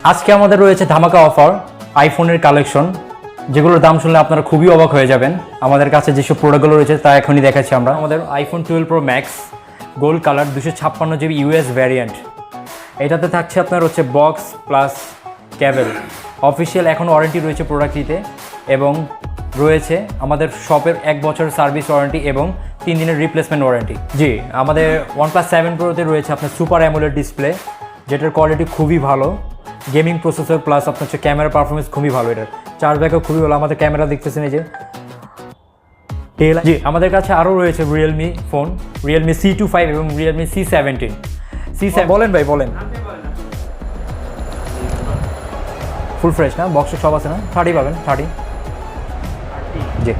আজকে আমাদের রয়েছে ধামাকা অফার আইফোনের কালেকশন, যেগুলোর দাম শুনলে আপনারা খুবই অবাক হয়ে যাবেন। আমাদের কাছে যেসব প্রোডাক্টগুলো রয়েছে তা এখনই দেখাচ্ছি আমরা। আমাদের iPhone twelve pro max gold colour দুশো ছাপ্পান্ন জিবি ইউএস ভ্যারিয়েন্ট এটাতে থাকছে আপনার হচ্ছে বক্স প্লাস ক্যাবেল অফিসিয়াল এখন ওয়ারেন্টি রয়েছে প্রোডাক্টটিতে এবং রয়েছে আমাদের শপের এক বছর সার্ভিস ওয়ারেন্টি এবং তিন দিনের রিপ্লেসমেন্ট ওয়ারেন্টি জি, আমাদের ওয়ান প্লাস সেভেন প্রোতে রয়েছে আপনার সুপার অ্যামোলেড ডিসপ্লে যেটার কোয়ালিটি খুবই ভালো। গেমিং প্রসেসর প্লাস আপনার হচ্ছে ক্যামেরা পারফরমেন্স খুবই ভালো এটার। চার্জ ব্যাকও খুবই ভালো আমাদের ক্যামেরা দেখতেছেন এই যে। জি। আমাদের কাছে আরও রয়েছে Realme phone Realme C two five এবং রিয়েলমি সি সেভেন্টিন সি বলেন ভাই বলেন। ফুল ফ্রেশ না? বক্সে সব আছে না? থার্টি পাবেন থার্টি জি।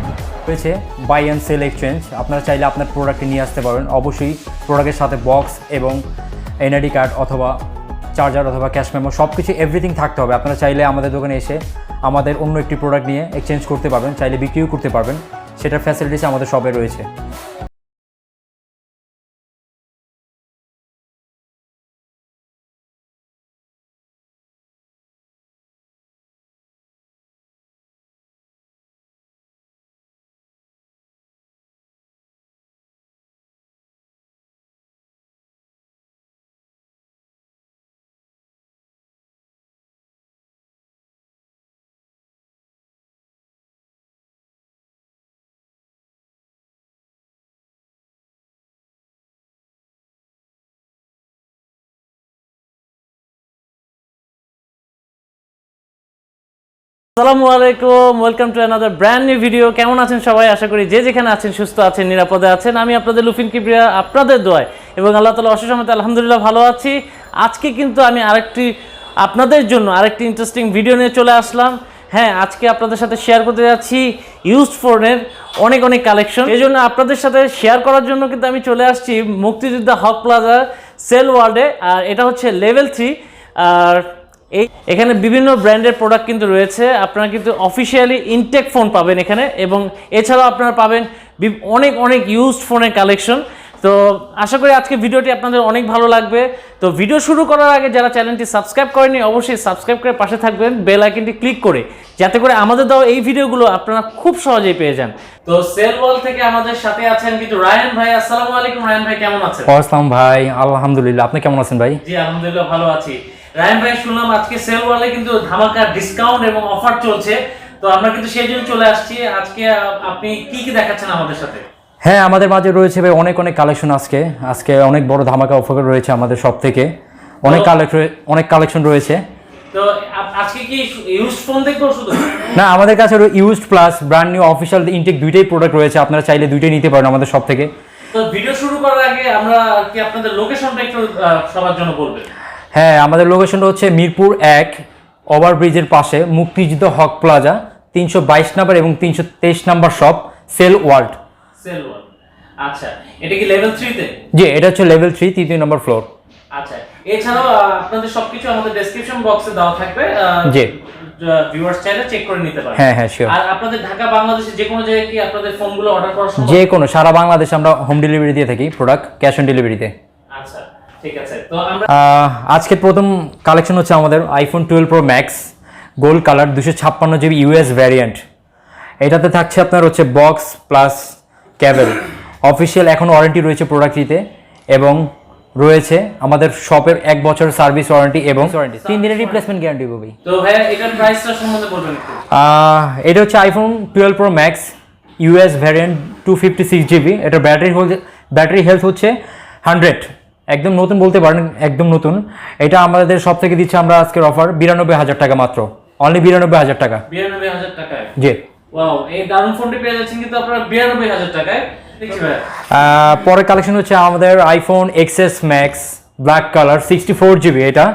রয়েছে বাই অ্যান্ড সেল এক্সচেঞ্জ আপনারা চাইলে আপনার প্রোডাক্টটি নিয়ে আসতে পারবেন অবশ্যই প্রোডাক্টের সাথে বক্স এবং এনআইডি কার্ড অথবা চার্জার অথবা ক্যাশ মেমো সব কিছু এভরিথিং থাকতে হবে। আপনারা চাইলে আমাদের দোকানে এসে আমাদের অন্য একটি প্রোডাক্ট নিয়ে এক্সচেঞ্জ করতে পারবেন, চাইলে বিক্রিও করতে পারবেন। সেটার ফ্যাসিলিটিস আমাদের সবে রয়েছে। আসসালামু আলাইকুম welcome to another brand new video কেমন আছেন সবাই? আশা করি যে যেখানে আছেন সুস্থ আছেন, নিরাপদে আছেন। আমি আপনাদের লুফিন কিবরিয়া, আপনাদের দোয়ায়। এবং আল্লাহ তালা অশেষ আলহামদুলিল্লাহ ভালো আছি। আজকে কিন্তু আমি আরেকটি আপনাদের জন্য আরেকটি ইন্টারেস্টিং ভিডিও নিয়ে চলে আসলাম। হ্যাঁ আজকে আপনাদের সাথে শেয়ার করতে যাচ্ছি ইউজড ফোনের অনেক অনেক কালেকশন এই জন্য আপনাদের সাথে শেয়ার করার জন্য কিন্তু আমি চলে আসছি মুক্তিযোদ্ধা হক প্লাজার সেল ওয়ার্ল্ডে। আর এটা হচ্ছে লেভেল থ্রি আর এই এখানে বিভিন্ন ব্র্যান্ডের প্রোডাক্ট কিন্তু রয়েছে। আপনারা কিন্তু অফিসিয়ালি ইনটেক ফোন পাবেন এখানে এবং এছাড়াও আপনারা পাবেন অনেক অনেক ইউজড ফোনের কালেকশন তো আশা করি আজকে ভিডিওটি আপনাদের অনেক ভালো লাগবে। তো ভিডিও শুরু করার আগে যারা চ্যানেলটি সাবস্ক্রাইব করেনি অবশ্যই সাবস্ক্রাইব করে পাশে থাকবেন বেল আইকনটি ক্লিক করে যাতে করে আমাদের দেওয়া এই ভিডিওগুলো আপনারা খুব সহজেই পেয়ে যান। তো সেল ওয়াল থেকে আমাদের সাথে আছেন কিন্তু রায়ন ভাই। আসসালামু আলাইকুম রায়ন ভাই কেমন আছেন? আসসালাম ভাই আলহামদুলিল্লাহ। আপনি কেমন আছেন ভাই? জি আলহামদুলিল্লাহ ভালো আছি। রায়ন ভাই শুনলাম আজকে সেল ওয়ালে কিন্তু ধামাকা ডিসকাউন্ট এবং অফার চলছে। তো আমরা কিন্তু সেই জন্য চলে আসছি। আজকে আপনি কি কি দেখাচ্ছেন আমাদের সাথে? হ্যাঁ আমাদের মাঝে রয়েছে ভাই অনেক অনেক কালেকশন আজকে। আজকে অনেক বড় ধামাকা অফার রয়েছে আমাদের সব থেকে অনেক কালেকশন অনেক কালেকশন রয়েছে। তো আজকে কি ইউজ ফোন দেখব শুধু? না আমাদের কাছে used plus brand new official intake দুইটাই প্রোডাক্ট রয়েছে। আপনারা চাইলে দুইটাই নিতে পারেন আমাদের সব থেকে তো ভিডিও শুরু করার আগে আমরা কি আপনাদের লোকেশনটা একটু সবার জন্য বলবেন? হ্যাঁ আমাদের লোকেশনটা হচ্ছে মিরপুর এক ওভারব্রিজের পাশে মুক্তিযুদ্ধ হক প্লাজা তিনশো বাইশ নাম্বার এবং তিনশো তেইশ number shop cell world. Cell আচ্ছা এটা কি লেভেল থ্রিতে জি এটা হচ্ছে লেভেল থ্রি তৃতীয় নম্বর ফ্লোর আচ্ছা এছাড়াও আপনাদের সবকিছু আমাদের ডেসক্রিপশন বক্সে দেওয়া থাকবে জি। ভিউয়ার্স চাইলে চেক করে নিতে পারেন। হ্যাঁ হ্যাঁ শিওর আর আপনাদের ঢাকা বাংলাদেশে যে কোনো জায়গায় কি আপনাদের ফোনগুলো অর্ডার করা সম্ভব যে কোনো সারা বাংলাদেশে আমরা হোম ডেলিভারি দিয়ে থাকি প্রোডাক্ট ক্যাশ অন ডেলিভারিতে ঠিক আছে তো আমরা আজকে প্রথম কালেকশন হচ্ছে আমাদের iPhone twelve pro max gold colour দুশো ছাপ্পান্ন জিবি ইউএস ভ্যারিয়েন্ট এটাতে থাকছে আপনার হচ্ছে বক্স প্লাস ক্যাবেল অফিসিয়াল এখন ওয়ারেন্টি রয়েছে প্রোডাক্টটিতে এবং রয়েছে আমাদের শপের এক বছর সার্ভিস ওয়ারেন্টি এবং তিন দিনের রিপ্লেসমেন্ট গ্যারান্টি পাবি। তো ভাইয়া এটার প্রাইসটা সম্বন্ধে বলবেন একটু। আহ, এটা হচ্ছে iPhone twelve pro max US variant two fifty six GB. এটা ব্যাটারি ব্যাটারি হেলথ হচ্ছে হান্ড্রেড একদম নতুন বলতে পারেন একদম নতুন। এটা আমাদের সব থেকে দিচ্ছে আমরা আজকের অফার বিরানব্বই হাজার টাকা মাত্র। অনলি বিরানব্বই হাজার টাকা। বিরানব্বই হাজার টাকায়? জি। ওয়াও এই দারুণ ফোনটি পেয়ে যাচ্ছেন কিন্তু আপনারা বিরানব্বই হাজার টাকায়। পরের কালেকশন হচ্ছে আমাদের iPhone XS max black colour sixty four GB এটা।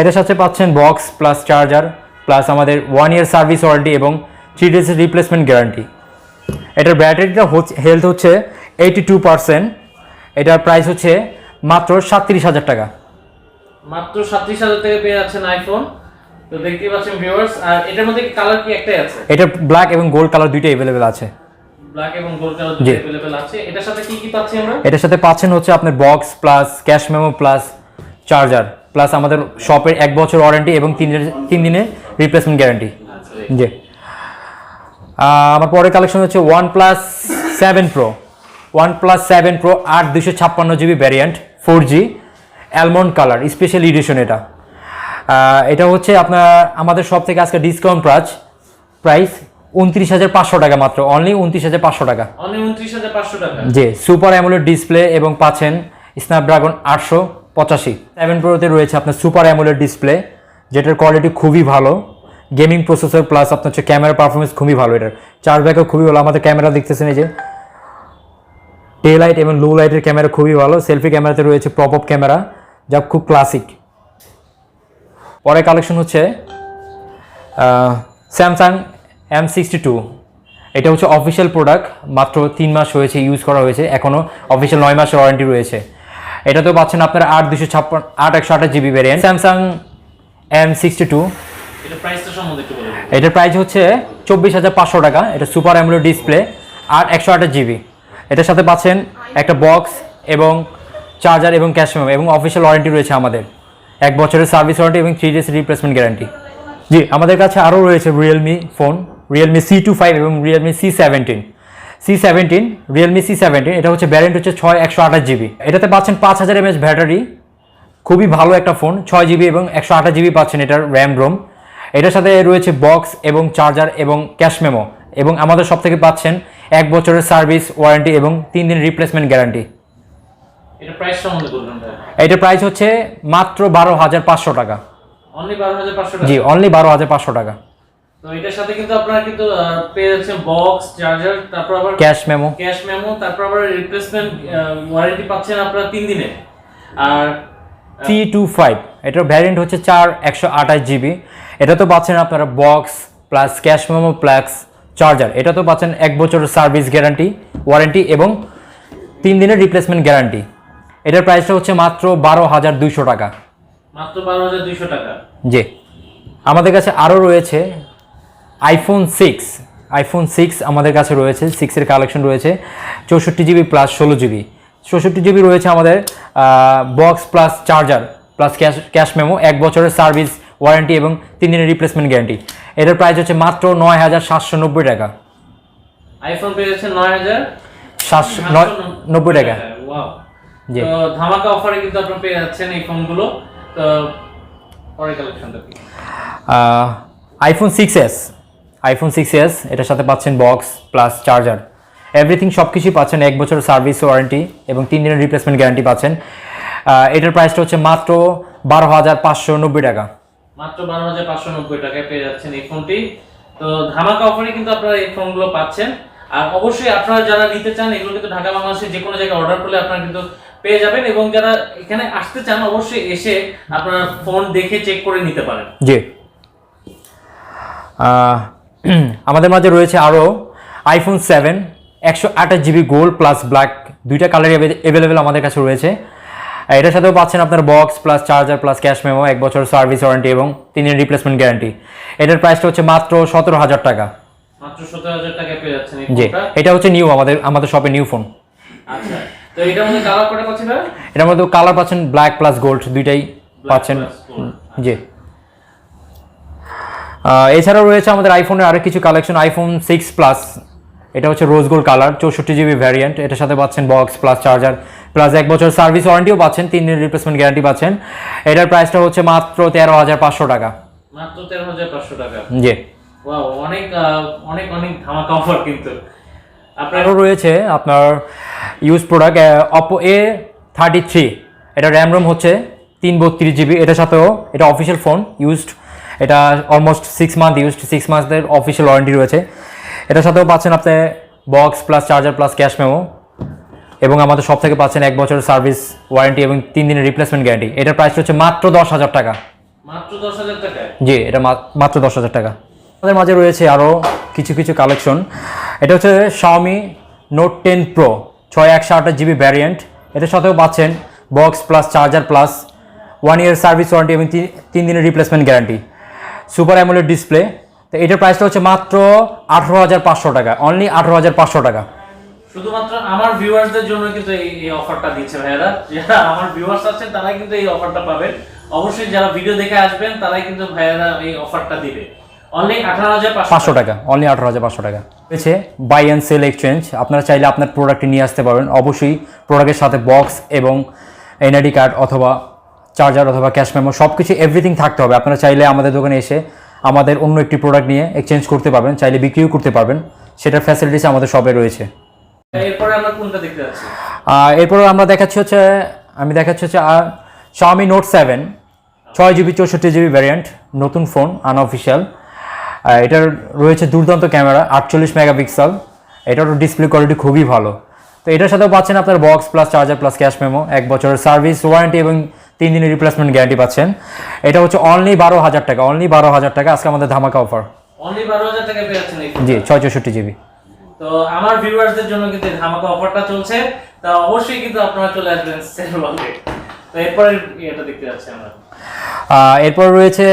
এটার সাথে পাচ্ছেন বক্স প্লাস চার্জার প্লাস আমাদের ওয়ান ইয়ার সার্ভিস ওয়ারেন্টি এবং থ্রি ডেজ রিপ্লেসমেন্ট গ্যারান্টি এটার ব্যাটারিটা হেলথ হচ্ছে এইটি টু পার্সেন্ট এটার প্রাইস হচ্ছে মাত্র সাতত্রিশ হাজার টাকা মাত্র সাতত্রিশ হাজার টাকা পেয়ে যাচ্ছেন আইফোন তো দেখতেই পাচ্ছেন ভিউয়ার্স আর এটার মধ্যে কালার কি একটাই আছে এটা ব্ল্যাক এবং গোল্ড কালার দুইটাই অ্যাভেলেবেল আছে ব্ল্যাক এবং গোল্ড কালার জি। দুটো अवेलेबल আছে এটার সাথে কি কি পাচ্ছি আমরা এটার সাথে পাচ্ছেন হচ্ছে আপনার box plus cash memo plus charger plus আমাদের শপের এক বছর ওয়ারেন্টি এবং তিন দিনের তিন দিনের রিপ্লেসমেন্ট গ্যারান্টি জি আহ, আমার পরের কালেকশন হচ্ছে one plus seven pro one plus seven pro আট দুশো ছাপ্পান্ন GB variant four G almond colour special edition এটা। এটা হচ্ছে আপনার আমাদের সব থেকে আজকে ডিসকাউন্ট প্রাইস প্রাইস উনত্রিশ হাজার পাঁচশো টাকা মাত্র অনলি উনত্রিশ হাজার পাঁচশো টাকা। অনলি উনত্রিশ হাজার পাঁচশো টাকা। জি সুপার অ্যামোলেড ডিসপ্লে এবং পাচ্ছেন স্ন্যাপড্রাগন আটশো পঁচাশি। সেভেন প্রোতে রয়েছে আপনার সুপার অ্যামোলেড ডিসপ্লে যেটার কোয়ালিটি খুবই ভালো। গেমিং প্রসেসর প্লাস আপনার হচ্ছে ক্যামেরা পারফরমেন্স খুবই ভালো এটার। চার্জ ব্যাকও খুবই ভালো আমাদের ক্যামেরা দেখতেছেন এই যে। ডে লাইট এবং লো লাইটের ক্যামেরা খুবই ভালো। সেলফি ক্যামেরাতে রয়েছে প্রপ আপ ক্যামেরা যা খুব ক্লাসিক পরে কালেকশন হচ্ছে স্যামসাং এম সিক্সটি টু এটা হচ্ছে অফিসিয়াল প্রোডাক্ট মাত্র তিন মাস হয়েছে ইউজ করা হয়েছে। এখনও অফিসিয়াল নয় মাসের ওয়ারেন্টি রয়েছে। এটাতেও পাচ্ছেন আপনারা আট দুশো ছাপ্পান্ন আট একশো আঠাশ GB variant Samsung M sixty two এটা। এটার প্রাইস হচ্ছে চব্বিশ হাজার পাঁচশো টাকা। এটা সুপার অ্যামুলো ডিসপ্লে আট একশো আঠাশ জিবি এটার সাথে পাচ্ছেন একটা বক্স এবং চার্জার এবং ক্যাশ মেমো এবং অফিসিয়াল ওয়ারেন্টি রয়েছে আমাদের। এক বছরের সার্ভিস ওয়ারেন্টি এবং থ্রি ডেজ রিপ্লেসমেন্ট গ্যারান্টি জি, আমাদের কাছে আরও রয়েছে Realme phone Realme C two five এবং Realme C seventeen C seventeen Realme C seventeen এটা হচ্ছে ব্যারেন্ট হচ্ছে ছয় একশো আঠাশ জিবি এটাতে পাচ্ছেন পাঁচ হাজার এমএচ ব্যাটারি, খুবই ভালো একটা ফোন ছয় জিবি এবং একশো আঠাশ জিবি পাচ্ছেন এটার র্যাম রোম এটার সাথে রয়েছে বক্স এবং চার্জার এবং ক্যাশ মেমো এবং আমাদের সব থেকে পাচ্ছেন এক বছরের সার্ভিস ওয়ারেন্টি এবং তিন দিন রিপ্লেসমেন্ট গ্যারান্টি। এটা প্রাইস হচ্ছে মাত্র বারো হাজার পাঁচশো টাকা। জি অনলি বারো হাজার পাঁচশো টাকা। তো এটার সাথে কিন্তু আপনারা কিন্তু আহ, পেয়ে যাচ্ছেন বক্স চার্জার তারপর আবার ক্যাশ মেমো ক্যাশ মেমো তারপর আবার রিপ্লেসমেন্ট ওয়ারেন্টি পাচ্ছেন আপনারা তিন দিনে। আর সি টু ফাইভ এটার ভ্যারিয়েন্ট হচ্ছে চার একশো আঠাশ জিবি। এটা তো পাচ্ছেন আপনারা box plus cash memo plus charger. এটা তো পাচ্ছেন এক বছরের সার্ভিস গ্যারান্টি ওয়ারেন্টি এবং তিন দিনের রিপ্লেসমেন্ট গ্যারান্টি। এটার প্রাইসটা হচ্ছে মাত্র বারো হাজার দুইশো টাকা। মাত্র বারো হাজার দুইশো টাকা। জি। আমাদের কাছে আরও রয়েছে আইফোন সিক্স আইফোন সিক্স আমাদের কাছে রয়েছে সিক্সের কালেকশন রয়েছে চৌষট্টি জিবি প্লাস ষোলো জিবি। চৌষট্টি জিবি রয়েছে আমাদের box plus charger plus cash cash memo এক বছরের সার্ভিস ওয়ারেন্টি এবং তিন দিনের রিপ্লেসমেন্ট গ্যারান্টি এটার প্রাইস হচ্ছে মাত্র নয় হাজার সাতশো নব্বই টাকা। আইফোন পেয়ে যাচ্ছেন নয় হাজার সাতশো নব্বই টাকা। জি। ধামাকা অফারে কিন্তু আপনারা পেয়ে যাচ্ছেন এই ফোনগুলো তো পরের কালেকশনটা iPhone six S iPhone six S এটার সাথে পাচ্ছেন বক্স প্লাস চার্জার এভরিথিং সব কিছুই পাচ্ছেন এক বছর সার্ভিস ওয়ারেন্টি এবং তিন দিনের রিপ্লেসমেন্ট গ্যারান্টি পাচ্ছেন। এটার প্রাইসটা হচ্ছে মাত্র বারো হাজার পাঁচশো নব্বই টাকা। মাত্র বারো হাজার পাঁচশো নব্বই টাকায় পেয়ে যাচ্ছেন এই ফোনটি। তো ধামাকা অফারে কিন্তু আপনারা এই ফোনগুলো পাচ্ছেন। আর অবশ্যই আপনারা যারা নিতে চান, এগুলো কিন্তু ঢাকা বাংলাদেশে যে কোনো জায়গায় অর্ডার করলে আপনারা কিন্তু পেয়ে যাবেন এবং যারা এখানে আসতে চান, অবশ্যই এসে আপনারা ফোন দেখে চেক করে নিতে পারেন। জি। আমাদের মাঝে রয়েছে আরও আইফোন সেভেন একশো আঠাশ জিবি গোল্ড প্লাস ব্ল্যাক দুইটা কালার অ্যাভেলেবেল আমাদের কাছে রয়েছে। এটার সাথেও পাচ্ছেন আপনার box plus charger plus cash memo এক বছর সার্ভিস ওয়ারেন্টি এবং তিন দিনের রিপ্লেসমেন্ট গ্যারান্টি এটার প্রাইসটা হচ্ছে মাত্র সতেরো হাজার টাকা। মাত্র সতেরো হাজার টাকায় পেয়ে যাচ্ছেন জি এটা হচ্ছে নিউ আমাদের আমাদের শপে নিউ ফোন আচ্ছা তো এটার মধ্যে কালার কটা পাচ্ছি এটার মধ্যে কালার পাচ্ছেন ব্ল্যাক প্লাস গোল্ড দুইটাই পাচ্ছেন। জি। এছাড়াও রয়েছে আমাদের আইফোনের আরও কিছু কালেকশন আইফোন সিক্স প্লাস এটা হচ্ছে রোজ গোল্ড কালার চৌষট্টি জিবি ভ্যারিয়েন্ট এটার সাথে পাচ্ছেন বক্স প্লাস চার্জার প্লাস এক বছর সার্ভিস ওয়ারেন্টিও পাচ্ছেন তিন দিনের রিপ্লেসমেন্ট গ্যারান্টি পাচ্ছেন। এটার প্রাইসটা হচ্ছে মাত্র তেরো হাজার পাঁচশো টাকা। মাত্র তেরো হাজার পাঁচশো টাকা? জি। অনেক অনেক অনেক ধামাকা অফার কিন্তু। আপনার আরও রয়েছে আপনার use product Oppo A thirty three এটা র্যাম রোম হচ্ছে তিন বত্রিশ জিবি এটার সাথেও এটা অফিসিয়াল ফোন ইউজড এটা almost six month used six মান্থের official warranty রয়েছে। এটার সাথেও পাচ্ছেন আপনি box plus charger plus cash memo এবং আমাদের সব থেকে পাচ্ছেন এক বছরের সার্ভিস ওয়ারেন্টি এবং তিন দিনের রিপ্লেসমেন্ট গ্যারান্টি এটার প্রাইস হচ্ছে মাত্র দশ হাজার টাকা। মাত্র দশ হাজার টাকায় জি এটা মাত্র দশ হাজার টাকা। আমাদের মাঝে রয়েছে আরও কিছু কিছু কালেকশন এটা হচ্ছে শাওমি নোট টেন প্রো ছয় একশো আঠাশ জিবি ভ্যারিয়েন্ট এটার সাথেও পাচ্ছেন box plus charger plus one year service warranty এবং তিন- তিন দিনের replacement guarantee super AMOLED display তো এটার প্রাইসটা হচ্ছে মাত্র আঠেরো হাজার পাঁচশো টাকা। অনলি আঠেরো হাজার পাঁচশো টাকা। শুধুমাত্র আমার ভিউয়ার্সদের জন্য কিন্তু এই অফারটা দিচ্ছে ভাইয়ারা। যারা আমার ভিউয়ার্স আছেন তারাই কিন্তু এই অফারটা পাবেন। অবশ্যই যারা ভিডিও দেখে আসবেন তারাই কিন্তু ভাইয়ারা এই অফারটা দিবে। অনলি আঠারো হাজার পাঁচশো টাকা। অনলি আঠারো হাজার পাঁচশো টাকা। রয়েছে বাই অ্যান্ড সেল এক্সচেঞ্জ আপনারা চাইলে আপনার প্রোডাক্টটি নিয়ে আসতে পারবেন। অবশ্যই প্রোডাক্টের সাথে বক্স এবং এনআইডি কার্ড অথবা চার্জার অথবা ক্যাশ মেমো সব কিছু এভরিথিং থাকতে হবে। আপনারা চাইলে আমাদের দোকানে এসে আমাদের অন্য একটি প্রোডাক্ট নিয়ে এক্সচেঞ্জ করতে পারবেন। চাইলে বিক্রিও করতে পারবেন। সেটার ফ্যাসিলিটিস আমাদের সবে রয়েছে। এরপরে আমরা কোনটা দেখতে যাচ্ছি? এরপর আমরা দেখাচ্ছি হচ্ছে আমি দেখাচ্ছি হচ্ছে শাওমি নোট সেভেন ছয় জিবি চৌষট্টি জিবি ভ্যারিয়েন্ট নতুন ফোন আনঅফিসিয়াল এটার রয়েছে দুর্দান্ত ক্যামেরা আটচল্লিশ মেগাপিক্সেল এটারও ডিসপ্লে কোয়ালিটি খুবই ভালো। তো এটার সাথেও পাচ্ছেন আপনার box plus charger plus cash memo এক বছরের সার্ভিস ওয়ারেন্টি এবং তিন দিনের রিপ্লেসমেন্ট গ্যারান্টি পাচ্ছেন। এটা হচ্ছে অনলি বারো হাজার টাকা অনলি বারো হাজার টাকা আজকে আমাদের ধামাকা অফার অনলি বারো হাজার টাকা পেয়ে যাচ্ছেন এই জি ছয় চৌষট্টি জিবি। তো আমার ভিউয়ার্সদের জন্য কিন্তু ধামাকা অফারটা চলছে। তা অবশ্যই কিন্তু আপনারা চলে আসবেন সেল ওয়ার্ল্ডে তো এরপরে এটা দেখতে যাচ্ছি আমরা। এরপর রয়েছে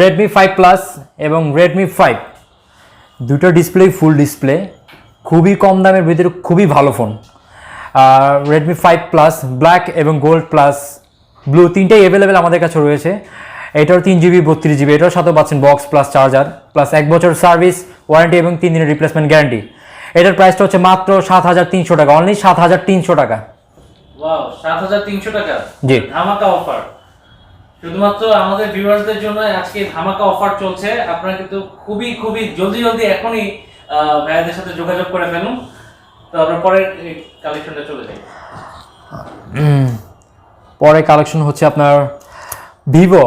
রেডমি ফাইভ প্লাস এবং রেডমি ফাইভ দুটো ডিসপ্লে ফুল ডিসপ্লে খুবই কম দামের ভিতরে খুবই ভালো phone Redmi five plus black এবং গোল্ড প্লাস ব্লু তিনটেই অ্যাভেলেবেল আমাদের কাছে রয়েছে। এটার তিন জিবি বত্রিশ জিবি এটার সাথেও পাচ্ছেন বক্স প্লাস চার্জার প্লাস এক বছর সার্ভিস ওয়ারেন্টি এবং তিন দিনের রিপ্লেসমেন্ট গ্যারান্টি এটার প্রাইসটা হচ্ছে মাত্র সাত হাজার তিনশো টাকা। অনলি সাত হাজার তিনশো টাকা। ওয়াও সাত হাজার তিনশো টাকা? জি। ধামাকা অফার শুধুমাত্র আমাদের ভিউয়ার্সদের জন্য আজকে ধামাকা অফার চলছে। আপনারা কিন্তু খুবই খুবই জলদি জলদি এখনই ভাইয়াদের সাথে যোগাযোগ করে ফেলুন। তো আমরা পরের কালেকশনটা চলে যাই। পরে কালেকশন হচ্ছে আপনার Vivo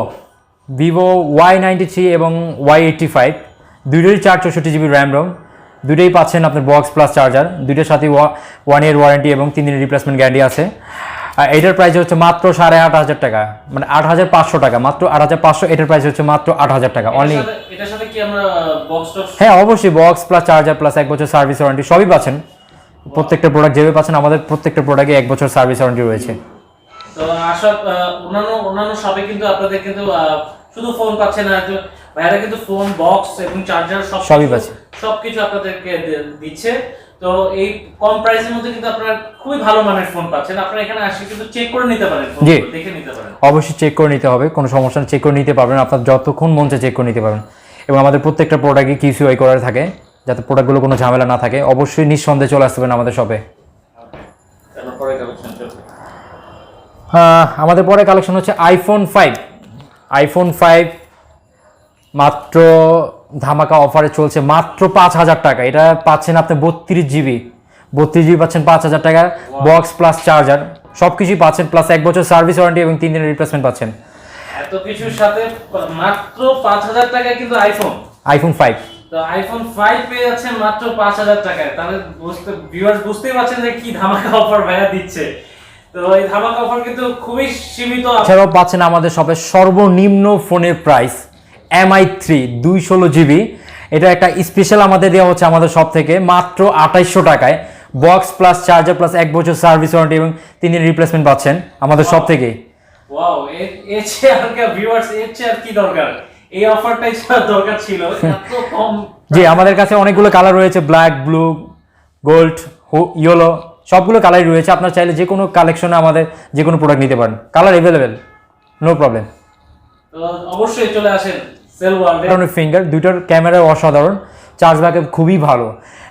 Vivo Y ninety three এবং ওয়াই এইটটি ফাইভ দুটোই চার চৌষট্টি জিবি র্যাম রোম দুটোই পাচ্ছেন আপনার বক্স প্লাস চার্জার দুটোর সাথে ওয়ান ইয়ার ওয়ারেন্টি এবং তিন দিনের রিপ্লেসমেন্ট গ্যারান্টি আছে। আর এটার প্রাইস হচ্ছে মাত্র সাড়ে আট হাজার টাকা মানে আট হাজার পাঁচশো টাকা মাত্র আট হাজার পাঁচশো এটার প্রাইস হচ্ছে মাত্র আট হাজার টাকা অনলি হ্যাঁ অবশ্যই বক্স প্লাস চার্জার প্লাস এক বছর সার্ভিস ওয়ারেন্টি সবই পাচ্ছেন। প্রত্যেকটা প্রোডাক্ট যেভাবে পাচ্ছেন আমাদের প্রত্যেকটা প্রোডাক্টে এক বছর সার্ভিস ওয়ারেন্টি রয়েছে। তো আশা অন্যান্য অন্যান্য শপে কিন্তু আপনাদের কিন্তু শুধু ফোন পাচ্ছে না ভাইরা কিন্তু ফোন বক্স এবং চার্জার সব সবই পাচ্ছে। সবকিছু আপনাদেরকে দিচ্ছে। তো এই কম প্রাইসের মধ্যে কিন্তু আপনারা খুবই ভালো মানের ফোন পাচ্ছেন। আপনারা এখানে আসে কিন্তু চেক করে নিতে পারেন জি। দেখে নিতে পারেন। অবশ্যই চেক করে নিতে হবে কোনো সমস্যা চেক করে নিতে পারবেন। আপনার যতক্ষণ মন চায় চেক করে নিতে পারবেন। এবং আমাদের প্রত্যেকটা প্রোডাক্টে কিউসিআই করার থাকে যাতে প্রোডাক্টগুলো কোনো ঝামেলা না থাকে। অবশ্যই নিঃসন্দেহে চলে আসতে পারেন আমাদের শপে আমাদের পরে কালেকশন হচ্ছে আইফোন ফাইভ আইফোন ফাইভ মাত্র ধামাকা অফারে চলছে মাত্র পাঁচ হাজার টাকা। এটা পাচ্ছেন আপনি বত্রিশ জিবি বত্রিশ জিবি পাচ্ছেন পাঁচ হাজার টাকা। বক্স প্লাস চার্জার সব কিছুই পাচ্ছেন প্লাস এক বছর সার্ভিস ওয়ারেন্টি এবং তিন দিনের রিপ্লেসমেন্ট পাচ্ছেন। এত কিছুর সাথে মাত্র পাঁচ হাজার টাকায় কিন্তু আইফোন আইফোন ফাইভ তো আইফোন ফাইভ পেয়ে যাচ্ছেন মাত্র পাঁচ হাজার টাকায়। তাহলে বুঝতে ভিউয়ার্স বুঝতেই পারছেন যে কি ধামাকা অফার ভাইয়া দিচ্ছে। তো এই ধামাকা অফার কিন্তু খুবই সীমিত। এছাড়াও পাচ্ছেন আমাদের শপে সর্বনিম্ন ফোনের প্রাইস এমআই থ্রি দুই ষোলো জিবি এটা একটা স্পেশাল আমাদের দেওয়া হচ্ছে আমাদের শপ থেকে মাত্র আঠাইশশো টাকায়। বক্স প্লাস চার্জার প্লাস এক বছর সার্ভিস ওয়ারেন্টি এবং তিন দিন রিপ্লেসমেন্ট পাচ্ছেন আমাদের শপ থেকেই ওয়াও এর চেয়ে আর ভিউয়ার্স এর চেয়ে আর কি দরকার? এই অফারটাই দরকার ছিল এত কম। জি আমাদের কাছে অনেকগুলো কালার রয়েছে ব্ল্যাক ব্লু গোল্ড ইয়েলো সবগুলো কালারই রয়েছে। আপনার চাইলে যে কোনো কালেকশনে আমাদের যে কোনো প্রোডাক্ট নিতে পারেন। কালার অ্যাভেলেবেল নো প্রবলেম অবশ্যই চলে আসেন। সেল ওয়ার্ল্ডে ফিঙ্গার দুইটার ক্যামেরা অসাধারণ চার্জ ব্যাকআপ খুবই ভালো।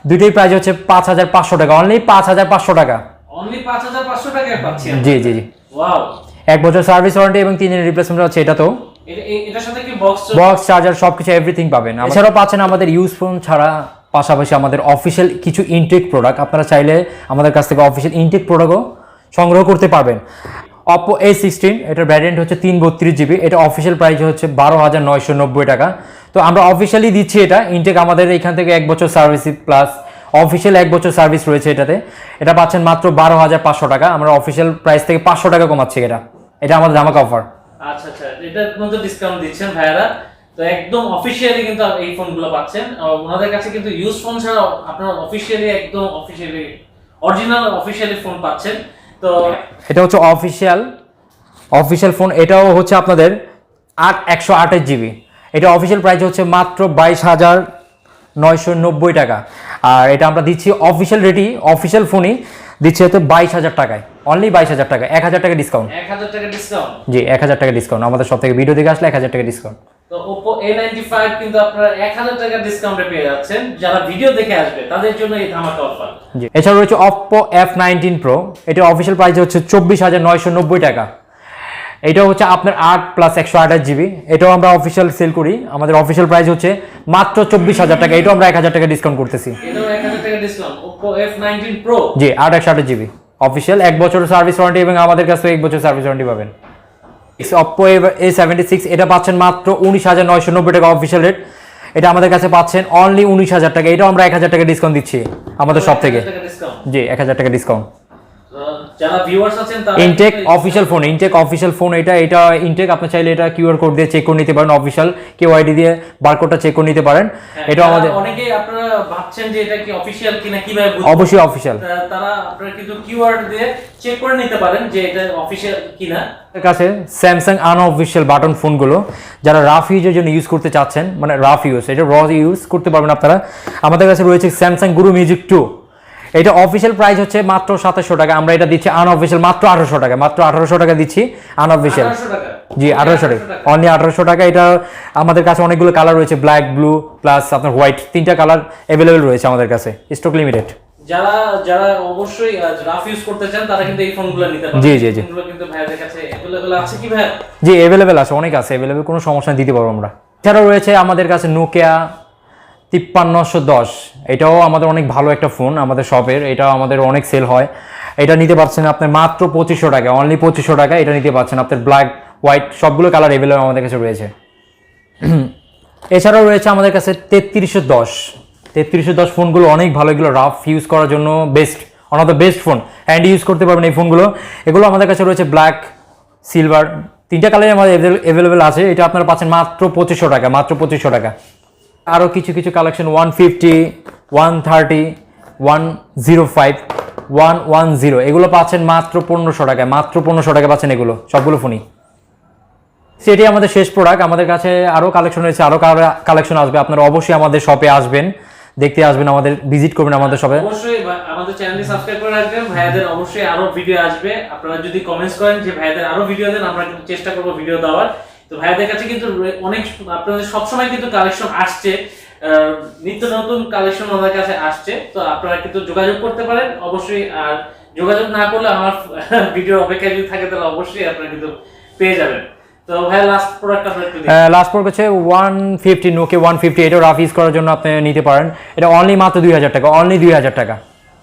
দুইটাই প্রাইস হচ্ছে পাঁচ হাজার পাঁচশো টাকা অনলি পাঁচ হাজার পাঁচশো টাকা। অনলি পাঁচ হাজার পাঁচশো টাকায় পাচ্ছি জি জি জি। ওয়াও এক বছর সার্ভিস ওয়ারেন্টি এবং তিন দিনের রিপ্লেসমেন্ট হচ্ছে এটা তো। বক্স চার্জার সব কিছু এভরিথিং পাবেন। এছাড়াও পাচ্ছেন আমাদের ইউজ ফোন ছাড়া পাশাপাশি আমাদের অফিসিয়াল কিছু ইনটেক প্রোডাক্ট আপনারা চাইলে আমাদের কাছ থেকে অফিসিয়াল ইনটেক প্রোডাক্টও সংগ্রহ করতে পারবেন। অপো এ সিক্সটিন এটার ভ্যারিয়েন্ট হচ্ছে তিন বত্রিশ জিবি এটা অফিসিয়াল প্রাইস হচ্ছে বারো হাজার নয়শো নব্বই টাকা। তো আমরা অফিসিয়ালি দিচ্ছি এটা ইনটেক আমাদের এখান থেকে এক বছর সার্ভিস প্লাস অফিসিয়াল এক বছর সার্ভিস রয়েছে এটাতে। এটা পাচ্ছেন মাত্র বারো হাজার পাঁচশো টাকা, আমরা অফিসিয়াল প্রাইস থেকে পাঁচশো টাকা কমাচ্ছি এটা। এটা আমাদের ধামাকা অফার আচ্ছা আচ্ছা এটার মধ্যে ডিসকাউন্ট দিচ্ছেন ভাইয়ারা। তো একদম অফিসিয়ালি কিন্তু এই ফোনগুলো পাচ্ছেন। ওনাদের কাছে কিন্তু ইউজ ফোন ছাড়া আপনারা অফিসিয়ালি একদম অফিসিয়ালি অরিজিনাল অফিসিয়ালি ফোন পাচ্ছেন। তো এটা হচ্ছে অফিসিয়াল অফিসিয়াল ফোন এটাও হচ্ছে আপনাদের আট একশো আঠাশ জিবি এটা অফিসিয়াল প্রাইস হচ্ছে মাত্র বাইশ হাজার নয়শো নব্বই টাকা। আর এটা আমরা দিচ্ছি অফিসিয়াল রেটই অফিসিয়াল ফোনই দিচ্ছি হচ্ছে বাইশ হাজার টাকায়। অনলি বাইশ হাজার টাকা এক হাজার টাকা ডিসকাউন্ট এক হাজার টাকা ডিসকাউন্ট জি এক হাজার টাকা ডিসকাউন্ট আমাদের সব থেকে ভিডিও দেখে আসলে এক হাজার টাকা ডিসকাউন্ট তো ওপো এ নাইনটি ফাইভ কিন্তু আপনারা এক হাজার টাকা ডিসকাউন্টে পেয়ে যাচ্ছেন। যারা ভিডিও দেখে আসবে তাদের জন্য এই ধামাকা অফার জি। এছাড়া রয়েছে অপো এফ নাইনটিন প্রো এটা অফিসিয়াল প্রাইস হচ্ছে চব্বিশ হাজার নয়শো নব্বই টাকা। এটা হচ্ছে আপনার আট প্লাস একশো আঠাশ জিবি এটাও আমরা অফিসিয়াল সেল করি। আমাদের অফিসিয়াল প্রাইস হচ্ছে মাত্র চব্বিশ হাজার টাকা। এটাও আমরা এক হাজার টাকা ডিসকাউন্ট করতেছি। জি আট একশো আঠাশ জিবি অফিসিয়াল এক বছরের সার্ভিস ওয়ারেন্টি এবং আমাদের কাছে এক বছর সার্ভিস ওয়ারেন্টি পাবেন। অপো এ সেভেন্টি সিক্স এটা পাচ্ছেন মাত্র উনিশ হাজার নয়শো নব্বই টাকা অফিসিয়াল রেট এটা আমাদের কাছে পাচ্ছেন অনলি উনিশ হাজার টাকা। এটাও আমরা এক হাজার টাকা ডিসকাউন্ট দিচ্ছি আমাদের সব থেকে। জি এক হাজার টাকা ডিসকাউন্ট ইনটেক অফিসিয়াল ফোন ইনটেক অফিসিয়াল ফোন এটা এটা ইনটেক আপনি চাইলে এটা কিউআর কোড দিয়ে চেক করে নিতে পারেন অফিসিয়াল কেওয়াইডি দিয়ে বারকোডটা চেক করে নিতে পারেন। হ্যাঁ, এটা আমাদের অনেকেই আপনারা ভাবছেন যে এটা কি অফিসিয়াল কিনা কীভাবে? অবশ্যই অফিসিয়াল তারা আপনারা কিন্তু কিওয়ার্ড দিয়ে চেক করে নিতে পারেন যে এটা অফিসিয়াল কিনা। কাছে স্যামসাং আনঅফিসিয়াল বাটন ফোনগুলো যারা রাফ ইউজের জন্য ইউজ করতে চাচ্ছেন মানে রাফ ইউজ এটা র ইউজ করতে পারবেন আপনারা। আমাদের কাছে রয়েছে স্যামসাং গুরু মিউজিক টু এটা অফিসিয়াল প্রাইস হচ্ছে মাত্র সাতাশশো টাকা আমরা এটা দিচ্ছি আনঅফিসিয়াল মাত্র আঠারোশো টাকা মাত্র আঠারোশো টাকা দিচ্ছি আনঅফিসিয়াল 1800 টাকা জি আঠারোশো টাকা অনলি আঠারোশো টাকা এটা আমাদের কাছে অনেকগুলো কালার রয়েছে ব্ল্যাক ব্লু প্লাস আপনার হোয়াইট তিনটা কালার অ্যাভেলেবেল রয়েছে আমাদের কাছে স্টক লিমিটেড যারা যারা অবশ্যই রাফ ইউজ করতে চান তারা কিন্তু এই ফোনগুলো নিতে পারেন জি, জি, জি। ফোনগুলো কিন্তু ভাইয়াদের কাছে अवेलेबल আছে কি ভাই জি অ্যাভেলেবেল আছে অনেক আছে অ্যাভেলেবেল কোনো সমস্যা নেই, দিতে পারবো আমরা এছাড়াও রয়েছে আমাদের কাছে নোকিয়া তিপ্পান্নশো দশ। এটাও আমাদের অনেক ভালো একটা ফোন আমাদের শপের, এটাও আমাদের অনেক সেল হয়। এটা নিতে পারছেন আপনার মাত্র পঁচিশশো টাকা অনলি পঁচিশশো টাকা, এটা নিতে পারছেন আপনার ব্ল্যাক হোয়াইট সবগুলো কালার অ্যাভেলেবেল আমাদের কাছে রয়েছে। এছাড়াও রয়েছে আমাদের কাছে তেত্রিশশো দশ। তেত্রিশশো দশ ফোনগুলো অনেক ভালো, এগুলো রাফ ইউজ করার জন্য best one of the best phone hand use করতে পারবেন এই ফোনগুলো। এগুলো আমাদের কাছে রয়েছে ব্ল্যাক সিলভার তিনটা কালারই আমাদের অ্যাভেলেবেল আছে। এটা আপনারা পাচ্ছেন মাত্র পঁচিশশো টাকা, মাত্র পঁচিশশো টাকা। আরও কিছু কিছু collection one fifty one thirty one zero five one one zero এগুলো পাচ্ছেন মাত্র পনেরোশো টাকায়, মাত্র পনেরোশো টাকা পাচ্ছেন এগুলো, সবগুলো ফোনই। সেটি আমাদের শেষ প্রোডাক্ট আমাদের কাছে আরও কালেকশন রয়েছে আরও কালেকশন আসবে, আপনারা অবশ্যই আমাদের শপে আসবেন, দেখতে আসবেন, আমাদের ভিজিট করবেন আমাদের শপে অবশ্যই আমাদের চ্যানেলটি সাবস্ক্রাইব করে রাখবেন, ভাইয়াদের অবশ্যই আরও ভিডিও আসবে, আপনারা যদি কমেন্টস করেন যে ভাইয়াদের আরও ভিডিও দেন, আমরা চেষ্টা করব ভিডিও দেওয়ার। তো ভাইয়াদের কাছে কিন্তু অনেক আপনাদের সবসময় কিন্তু কালেকশন আসছে নিত্য নতুন কালেকশন আমাদের কাছে আসছে তো আপনারা কিন্তু যোগাযোগ করতে পারেন অবশ্যই। আর যোগাযোগ না করলে আমার ভিডিও অপেক্ষায় যদি থাকে তাহলে অবশ্যই আপনারা কিন্তু পেয়ে যাবেন। তো লাস্ট প্রোডাক্ট হচ্ছে ওয়ান ফিফটি নোকে ওয়ান ফিফটি এটাও রাফ ইউজ করার জন্য আপনি নিতে পারেন। এটা অনলি মাত্র দুই হাজার টাকা অনলি দুই হাজার টাকা।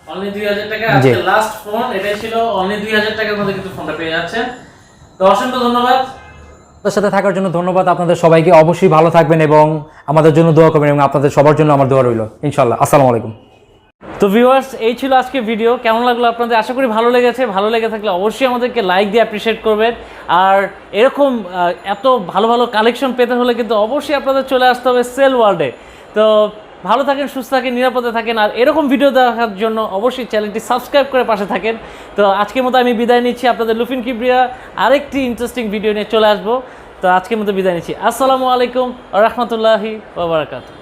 অনলি দুই হাজার টাকা লাস্ট ফোন এটাই ছিল অনলি দুই হাজার টাকার মধ্যে কিন্তু ফোনটা পেয়ে যাচ্ছেন। তো অসংখ্য ধন্যবাদ। আপনাদের সাথে থাকার জন্য ধন্যবাদ। আপনাদের সবাইকে অবশ্যই ভালো থাকবেন এবং আমাদের জন্য দোয়া করবেন এবং আপনাদের সবার জন্য আমার দোয়া রইল। ইনশাল্লাহ আসসালামু আলাইকুম। তো ভিউয়ার্স এই ছিল আজকে ভিডিও কেমন লাগল আপনাদের? আশা করি ভালো লেগেছে। ভালো লেগে থাকলে অবশ্যই আমাদেরকে লাইক দিয়ে অ্যাপ্রিসিয়েট করবেন। আর এরকম এত ভালো ভালো কালেকশন পেতে হলে কিন্তু অবশ্যই আপনাদের চলে আসতে হবে সেল ওয়ার্ল্ডে তো ভালো থাকেন, সুস্থ থাকেন, নিরাপদে থাকেন, আর এরকম ভিডিও দেখার জন্য অবশ্যই চ্যানেলটি সাবস্ক্রাইব করে পাশে থাকেন। তো আজকের মতো আমি বিদায় নিচ্ছি আপনাদের লুফিন কিবরিয়া। আরেকটি ইন্টারেস্টিং ভিডিও নিয়ে চলে আসব। তো আজকের মতো বিদায় নিচ্ছি। আসসালামু আলাইকুম রহমতুল্লাহি ওবরাকাতু